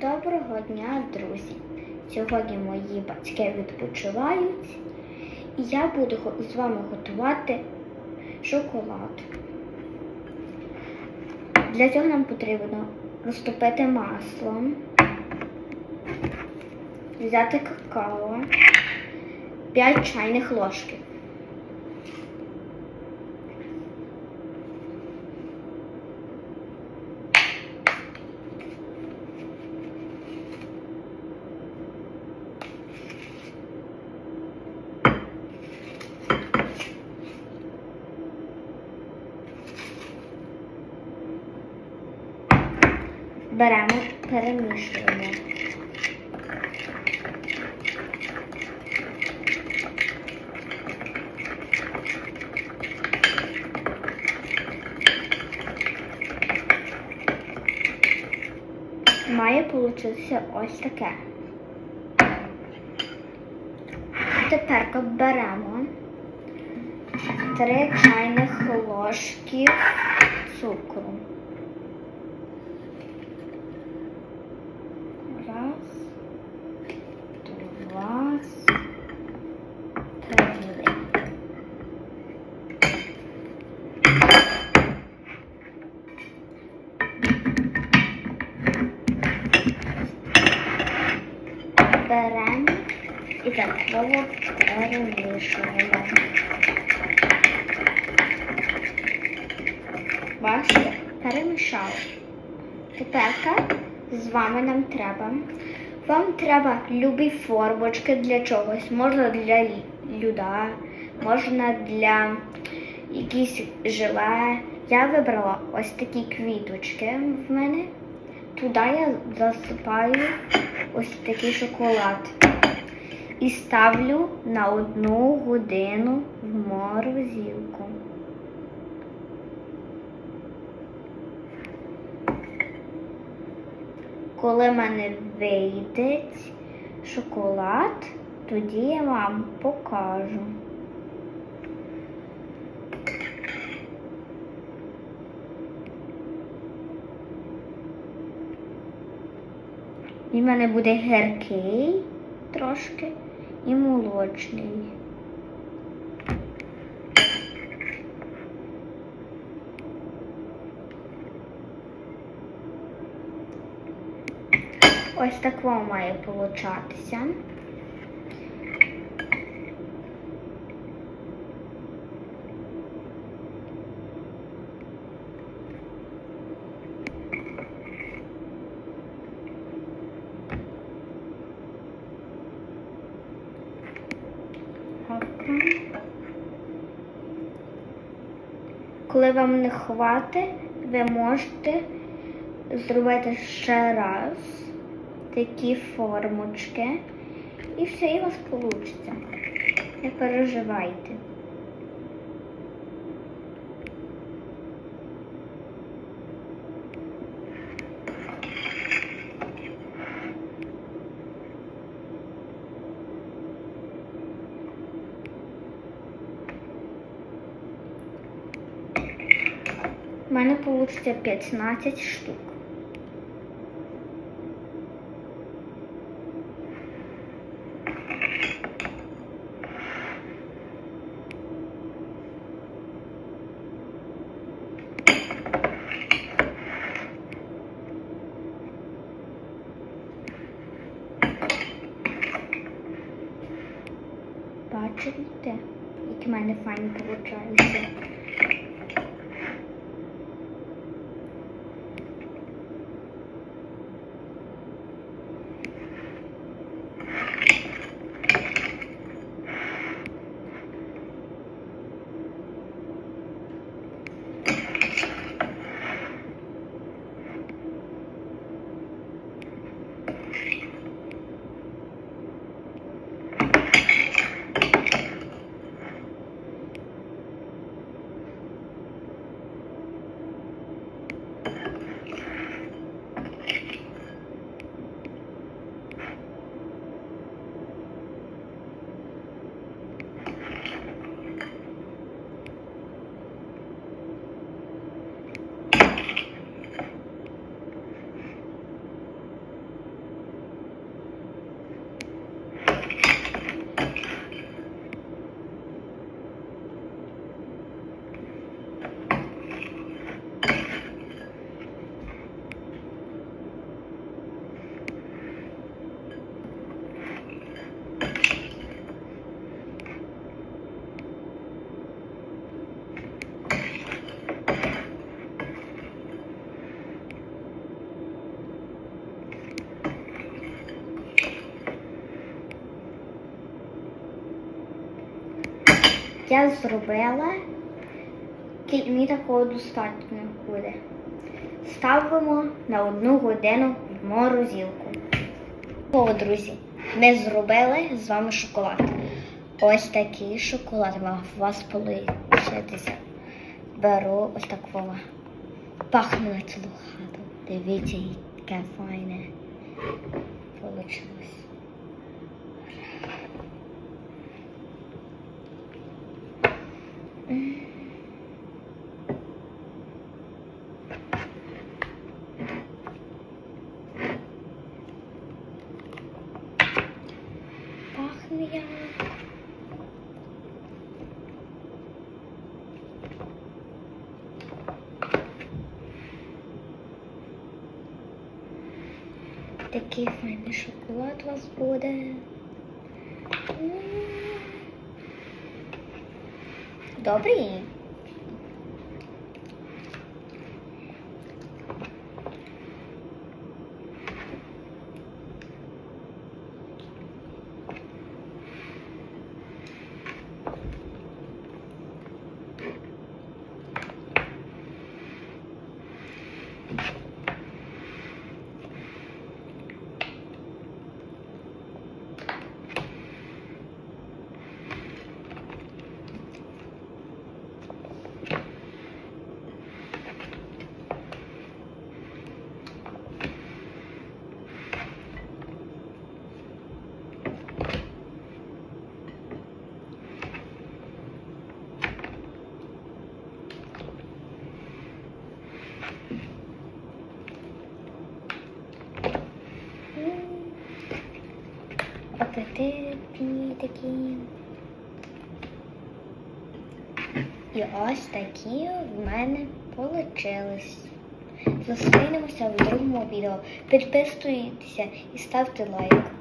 Доброго дня, друзі! Сьогодні мої батьки відпочивають, і я буду з вами готувати шоколад. Для цього нам потрібно розтопити масло, взяти какао, 5 чайних ложків. Беремо, перемішуємо. Має получитися ось таке. Тепер беремо три чайних ложки цукру. Беремо і так знову перемішуємо. Бачите, перемішали. Тепер з вами нам треба. Вам треба любі формочки для чогось. Можна для люда, можна для якісь желе. Я вибрала ось такі квіточки в мене. Туди я засипаю ось такий шоколад. І ставлю на одну годину в морозилку. Коли в мене вийде шоколад, тоді я вам покажу. Він в мене буде гіркий трошки і молочний. Ось так вам має получатися. Коли вам не хватить, ви можете зробити ще раз такі формочки, і все, і у вас вийде. Не переживайте. У мене вийде 15 штук. Бачите, які в мене файні виходить. Я зробила, мені такого достатньо буде. Ставимо на одну годину в морозилку. О, друзі, ми зробили з вами шоколад. Ось такий шоколад мав у вас получитися. Беру ось такого. Пахне цілу хату. Дивіться, яке файне получилось. Пахне я. Такий файний шоколад у вас буде. Dobrinha. Апетитні такі. І ось такі в мене получились. Зустрінемося в другому відео. Підписуйтеся і ставте лайк.